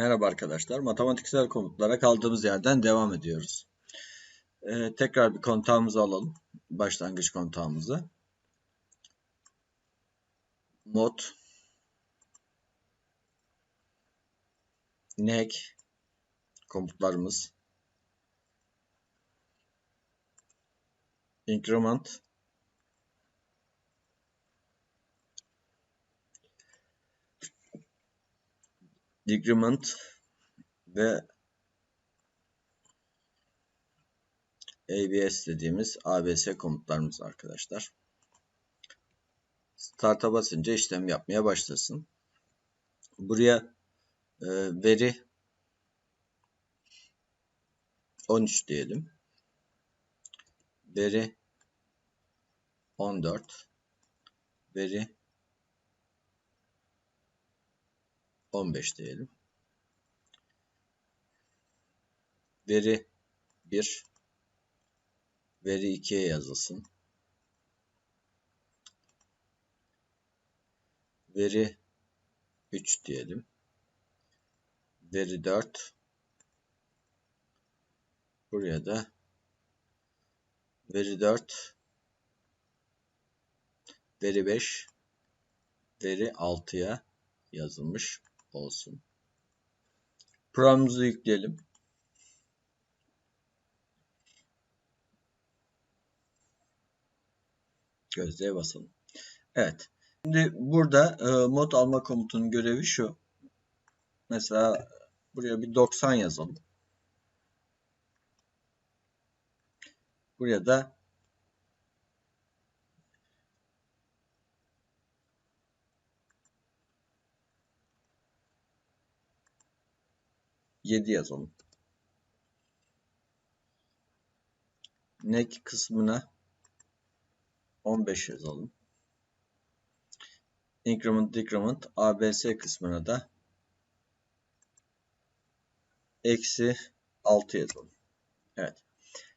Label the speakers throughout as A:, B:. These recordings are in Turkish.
A: Merhaba arkadaşlar. Matematiksel komutlara kaldığımız yerden devam ediyoruz. Ee, tekrar bir kontağımızı alalım. Başlangıç kontağımızı. Mod neg komutlarımız increment decrement ve ABS dediğimiz ABS komutlarımız arkadaşlar. Start'a basınca işlem yapmaya başlasın. Buraya e, veri 13 diyelim. Veri 14 veri 15 diyelim. Veri 1 veri 2'ye yazılsın. Veri 3 diyelim. Veri 4 buraya da veri 4 veri 5 veri 6'ya yazılmış olsun. Programımızı yükleyelim. Gözlüğe basalım. Evet. Şimdi burada e, mod alma komutunun görevi şu. Mesela buraya bir 90 yazalım. Buraya da 7 yazalım. Nek kısmına 15 yazalım. Increment decrement abs kısmına da eksi 6 yazalım. Evet.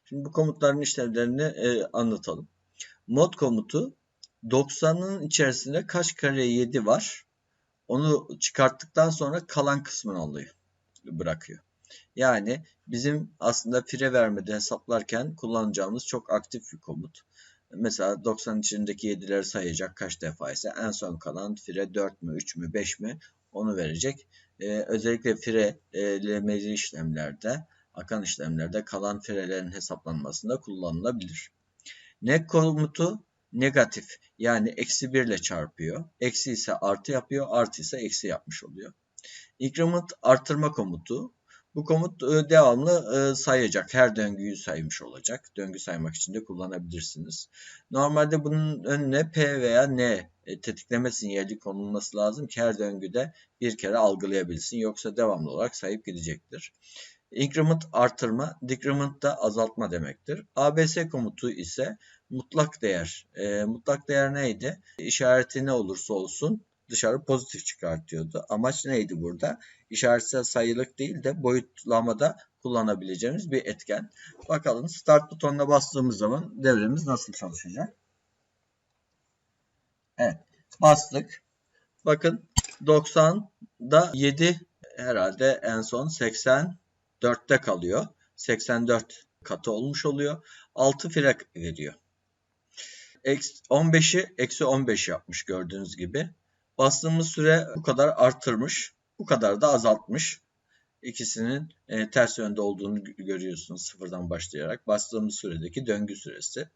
A: Şimdi bu komutların işlevlerini e, anlatalım. Mod komutu 90'ın içerisinde kaç kare 7 var? Onu çıkarttıktan sonra kalan kısmını alıyor bırakıyor. Yani bizim aslında fire vermede hesaplarken kullanacağımız çok aktif bir komut. Mesela 90 içindeki 7'leri sayacak kaç defa ise en son kalan fire 4 mü 3 mü 5 mi onu verecek. Ee, özellikle firelemeli işlemlerde akan işlemlerde kalan firelerin hesaplanmasında kullanılabilir. Ne komutu negatif yani eksi 1 ile çarpıyor. Eksi ise artı yapıyor artı ise eksi yapmış oluyor. Increment artırma komutu. Bu komut e, devamlı e, sayacak. Her döngüyü saymış olacak. Döngü saymak için de kullanabilirsiniz. Normalde bunun önüne P veya N e, tetikleme sinyali konulması lazım ki her döngüde bir kere algılayabilsin. Yoksa devamlı olarak sayıp gidecektir. Increment artırma, decrement da azaltma demektir. ABS komutu ise mutlak değer. E, mutlak değer neydi? İşareti ne olursa olsun dışarı pozitif çıkartıyordu. Amaç neydi burada? İşaretsel sayılık değil de boyutlamada kullanabileceğimiz bir etken. Bakalım start butonuna bastığımız zaman devremiz nasıl çalışacak? Evet. Bastık. Bakın 90'da 7 herhalde en son 84'te kalıyor. 84 katı olmuş oluyor. 6 frek veriyor. 15'i eksi 15 yapmış gördüğünüz gibi. Bastığımız süre bu kadar arttırmış. Bu kadar da azaltmış. İkisinin e, ters yönde olduğunu görüyorsunuz sıfırdan başlayarak. Bastığımız süredeki döngü süresi.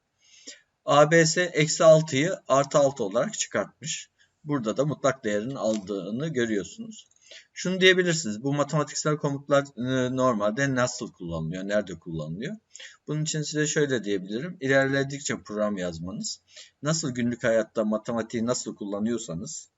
A: ABS eksi 6'yı artı 6 olarak çıkartmış. Burada da mutlak değerin aldığını görüyorsunuz. Şunu diyebilirsiniz. Bu matematiksel komutlar e, normalde nasıl kullanılıyor? Nerede kullanılıyor? Bunun için size şöyle diyebilirim. İlerledikçe program yazmanız. Nasıl günlük hayatta matematiği nasıl kullanıyorsanız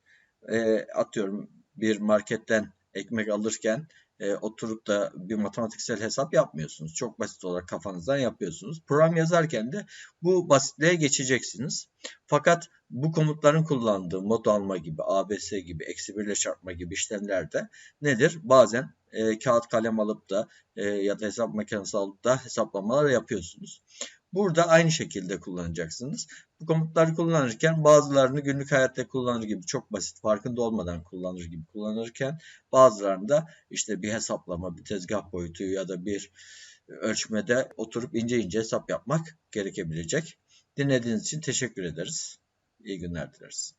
A: e, atıyorum bir marketten ekmek alırken e, oturup da bir matematiksel hesap yapmıyorsunuz. Çok basit olarak kafanızdan yapıyorsunuz. Program yazarken de bu basitliğe geçeceksiniz. Fakat bu komutların kullandığı mod alma gibi, abs gibi, eksi birle çarpma gibi işlemlerde nedir? Bazen e, kağıt kalem alıp da e, ya da hesap makinesi alıp da hesaplamalar yapıyorsunuz. Burada aynı şekilde kullanacaksınız. Bu komutları kullanırken bazılarını günlük hayatta kullanır gibi çok basit farkında olmadan kullanır gibi kullanırken bazılarında işte bir hesaplama, bir tezgah boyutu ya da bir ölçmede oturup ince ince hesap yapmak gerekebilecek. Dinlediğiniz için teşekkür ederiz. İyi günler dileriz.